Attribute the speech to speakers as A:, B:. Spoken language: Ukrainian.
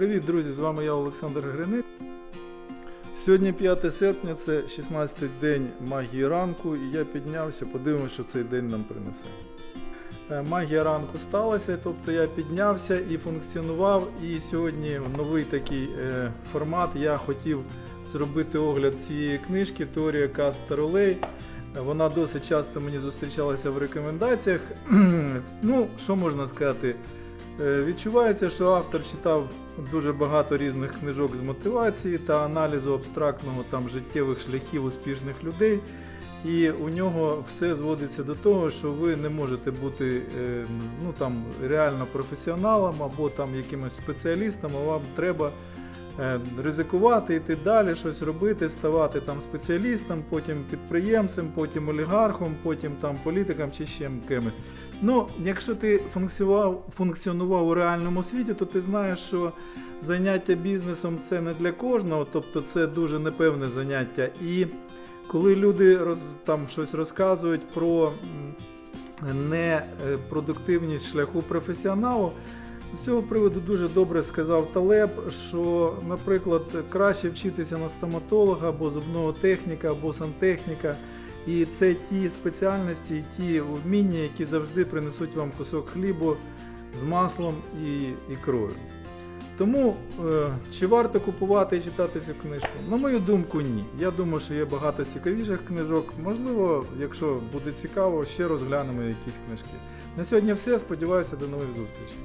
A: Привіт, друзі! З вами я Олександр Гриник. Сьогодні 5 серпня, це 16-й день магії ранку, і я піднявся, подивимося, що цей день нам принесе. Е, Магія ранку сталася, тобто я піднявся і функціонував. І сьогодні новий такий е, формат я хотів зробити огляд цієї книжки Теорія каст та. Е, Вона досить часто мені зустрічалася в рекомендаціях. ну, що можна сказати? Е, Відчувається, що автор читав дуже багато різних книжок з мотивації та аналізу абстрактного там життєвих шляхів успішних людей. І у нього все зводиться до того, що ви не можете бути е, ну, там, реально професіоналом або там якимось спеціалістом, а вам треба ризикувати, йти далі, щось робити, ставати там спеціалістом, потім підприємцем, потім олігархом, потім там політиком чи ще кимось. Ну, якщо ти функціонував, функціонував у реальному світі, то ти знаєш, що заняття бізнесом це не для кожного, тобто це дуже непевне заняття. І коли люди роз, там щось розказують про непродуктивність шляху професіоналу, з цього приводу дуже добре сказав Талеб, що, наприклад, краще вчитися на стоматолога або зубного техніка, або сантехніка. І це ті спеціальності, ті вміння, які завжди принесуть вам кусок хлібу з маслом і ікрою. Тому е, чи варто купувати і читати цю книжку? На мою думку, ні. Я думаю, що є багато цікавіших книжок. Можливо, якщо буде цікаво, ще розглянемо якісь книжки. На сьогодні все. Сподіваюся, до нових зустрічей.